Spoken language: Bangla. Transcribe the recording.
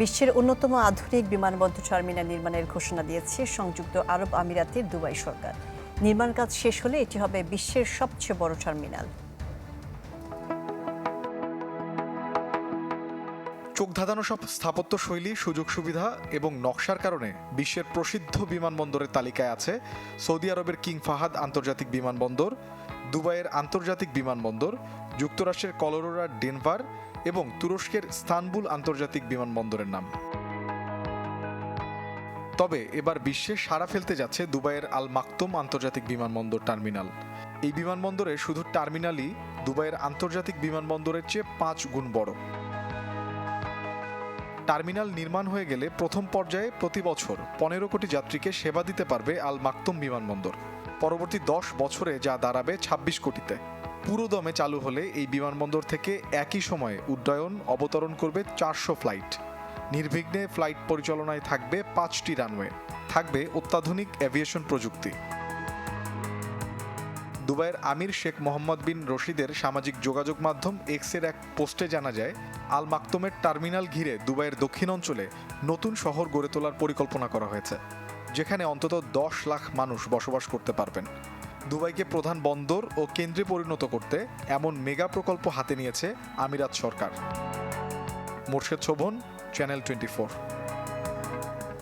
বিশ্বের অন্যতম আধুনিক বিমানবন্দর টার্মিনাল নির্মাণের ঘোষণা দিয়েছে সংযুক্ত আরব আমিরাতের দুবাই সরকার। নির্মাণ কাজ শেষ হলে এটি হবে বিশ্বের সবচেয়ে বড় টার্মিনাল। চোখ ধাঁধানো সব স্থাপত্য শৈলী সুযোগ সুবিধা এবং নকশার কারণে বিশ্বের প্রসিদ্ধ বিমানবন্দরের তালিকায় আছে সৌদি আরবের কিং ফাহাদ আন্তর্জাতিক বিমানবন্দর, দুবাইয়ের আন্তর্জাতিক বিমানবন্দর, যুক্তরাষ্ট্রের কলোরোরার ডেনভার এবং তুরস্কের স্তানবুল আন্তর্জাতিক বিমানবন্দরের নাম। তবে এবার বিশ্বে সাড়া ফেলতে যাচ্ছে দুবাইয়ের আল মাকতুম আন্তর্জাতিক বিমানবন্দর টার্মিনাল। এই বিমানবন্দরে শুধু টার্মিনালই দুবাইয়ের আন্তর্জাতিক বিমানবন্দরের চেয়ে পাঁচ গুণ বড়। টার্মিনাল নির্মাণ হয়ে গেলে প্রথম পর্যায়ে প্রতি বছর পনেরো কোটি যাত্রীকে সেবা দিতে পারবে আল মাকতুম বিমানবন্দর। পরবর্তী দশ বছরে যা দাঁড়াবে ২৬ কোটিতে। পুরো দমে চালু হলে এই বিমানবন্দর থেকে একই সময়ে উড্ডয়ন অবতরণ করবে চারশো ফ্লাইট। নির্বিঘ্নে ফ্লাইট পরিচালনায় থাকবে পাঁচটি রানওয়ে। থাকবে অত্যাধুনিক অ্যাভিয়েশন প্রযুক্তি। দুবাইয়ের আমির শেখ মোহাম্মদ বিন রশিদের সামাজিক যোগাযোগ মাধ্যম এক্সের এক পোস্টে জানা যায়, আল মাকতুমের টার্মিনাল ঘিরে দুবাইয়ের দক্ষিণ অঞ্চলে নতুন শহর গড়ে তোলার পরিকল্পনা করা হয়েছে, যেখানে অন্তত দশ লাখ মানুষ বসবাস করতে পারবেন। দুবাইকে প্রধান বন্দর ও কেন্দ্রে পরিণত করতে এমন মেগা প্রকল্প হাতে নিয়েছে আমিরাত সরকার। Morshed Shovon channel twenty